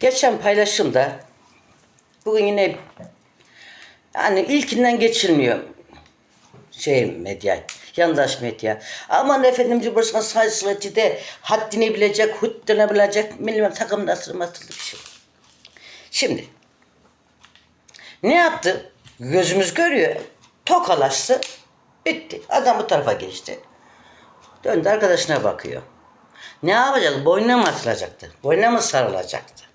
Geçen paylaşımda bugün yine yani ilkinden geçilmiyor şey medya, yandaş medya. Aman efendim Cumhurbaşkanı saygısızlığı de haddini bilecek, huddini bilecek, bilmem atılma atıldı bir şey. Şimdi ne yaptı? Gözümüz görüyor. Tokalaştı. Bitti. Adam bu tarafa geçti. Döndü arkadaşına bakıyor. Ne yapacak? Boynuna mı atılacaktı? Boynuna mı sarılacaktı?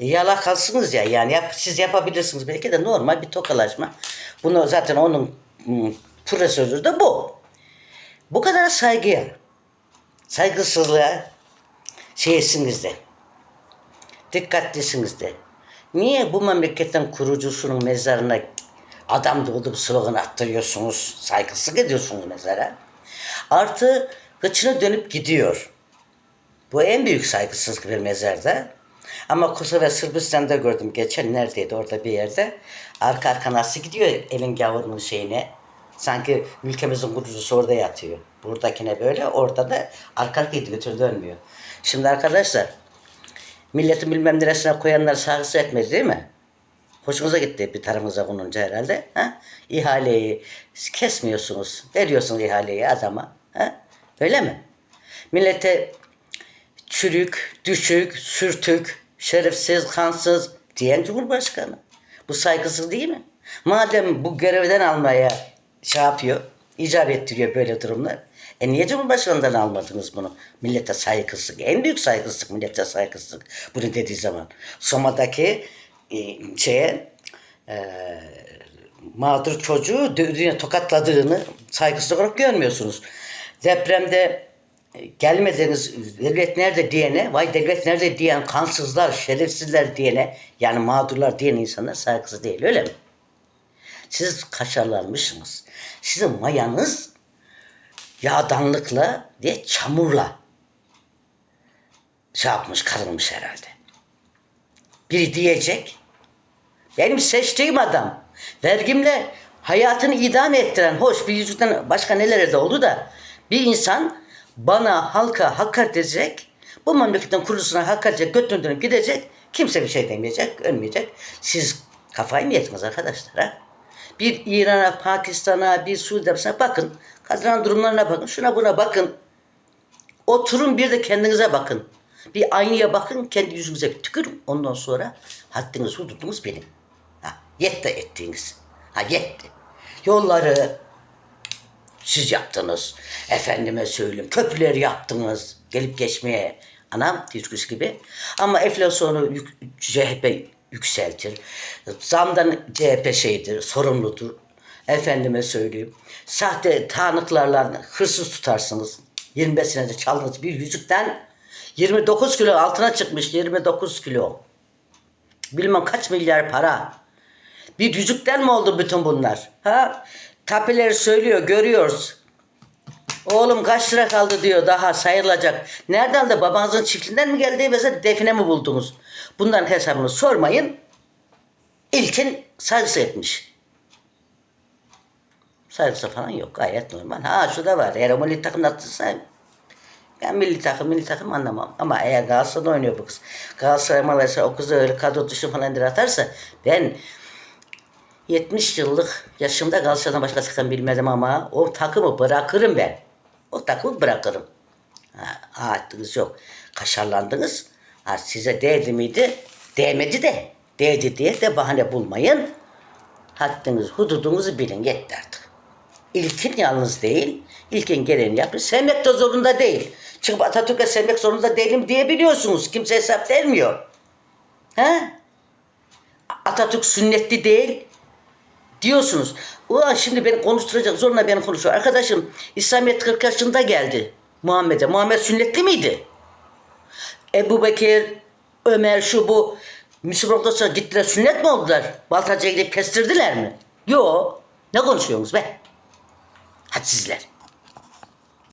E, yalakalsınız ya yani yap, siz yapabilirsiniz belki de normal bir tokalaşma. Bunu zaten onun hmm, prosedürü de bu. Bu kadar saygıya, saygısızlığa şeysiniz de, dikkatlisiniz de. Niye bu memleketin kurucusunun mezarına adam doğdu slogan attırıyorsunuz, saygısızlık ediyorsunuz mezara? Artı kıçına dönüp gidiyor. Bu en büyük saygısızlık bir mezarda. Ama Kosova Sırbistan'da gördüm. Geçen neredeydi orada bir yerde. Arka arka nasıl gidiyor elin gavurunun şeyine. Sanki ülkemizin kurucusu orada yatıyor. Buradakine böyle orada da arka arka gidiyor götür dönmüyor. Şimdi arkadaşlar milletin bilmem neresine koyanlar saygısı etmedi değil mi? Hoşunuza gitti bir tarafınıza konunca herhalde. Ha? İhaleyi kesmiyorsunuz. Veriyorsunuz ihaleyi adama. Ha? Öyle mi? Millete çürük, düşük, sürtük, şerefsiz, kansız diyen Cumhurbaşkanı. Bu saygısız değil mi? Madem bu görevden almaya şey yapıyor, icap ettiriyor böyle durumlar. E niye Cumhurbaşkanı'ndan almadınız bunu? Millete saygısızlık. En büyük saygısızlık millete saygısızlık. Bunu dediği zaman. Soma'daki e, şeye e, mağdur çocuğu dövdüğüne tokatladığını saygısız olarak görmüyorsunuz. Depremde gelmediniz devlet nerede diyene, vay devlet nerede diyen kansızlar, şerefsizler diyene, yani mağdurlar diyen insanlar saygısız değil öyle mi? Siz kaşarlanmışsınız. Sizin mayanız yağdanlıkla diye çamurla şey yapmış, karılmış herhalde. Biri diyecek, benim seçtiğim adam, vergimle hayatını idame ettiren, hoş bir yüzükten başka nelere de oldu da, bir insan bana, halka hakaret edecek, bu memleketin kurucusuna hakaret edecek, götünü dönüp gidecek, kimse bir şey demeyecek, ölmeyecek. Siz kafayı mı yediniz arkadaşlar ha? Bir İran'a, Pakistan'a, bir Suudi'ye bakın. Kazanan durumlarına bakın. Şuna buna bakın. Oturun bir de kendinize bakın. Bir aynaya bakın, kendi yüzünüze tükürün. Ondan sonra haddiniz, hududunuz benim. Ha, yetti ettiğiniz. Ha yetti. Yolları siz yaptınız. Efendime söyleyeyim. Köprüleri yaptınız. Gelip geçmeye. Anam diskurs gibi. Ama enflasyonu yük, CHP yükseltir. Zamdan CHP şeydir, sorumludur. Efendime söyleyeyim. Sahte tanıklarla hırsız tutarsınız. 25 senede çaldığınız bir yüzükten 29 kilo altına çıkmış 29 kilo. Bilmem kaç milyar para. Bir yüzükten mi oldu bütün bunlar? Ha? Tapeleri söylüyor, görüyoruz. Oğlum kaç lira kaldı diyor daha sayılacak. Nereden de babanızın çiftliğinden mi geldi mesela define mi buldunuz? Bunların hesabını sormayın. İlkin saygısı etmiş. Saygısı falan yok gayet normal. Ha şu da var eğer milli takım atılsa ben milli takım milli takım anlamam. Ama eğer Galatasaray'da oynuyor bu kız. Galatasaray Malaysia o kızı öyle kadro dışı falan indir atarsa ben 70 yıllık yaşımda Galatasaray'dan başka takım bilmedim ama o takımı bırakırım ben. O takımı bırakırım. Ha, haddiniz yok. Kaşarlandınız. Ha, size değdi miydi? Değmedi de. Değdi diye de bahane bulmayın. Haddiniz, hududunuzu bilin. Yetti artık. İlkin yalnız değil. İlkin gereğini yapın. Sevmek de zorunda değil. Çıkıp Atatürk'e sevmek zorunda değilim diyebiliyorsunuz. Kimse hesap vermiyor. Ha? Atatürk sünnetli değil diyorsunuz. Ulan şimdi beni konuşturacak zorla beni konuşuyor. Arkadaşım İslamiyet 40 yaşında geldi Muhammed'e. Muhammed sünnetli miydi? Ebu Bekir, Ömer şu bu Müslüman sonra gittiler sünnet mi oldular? Baltacıya gidip kestirdiler mi? Yo. Ne konuşuyorsunuz be? Hadsizler.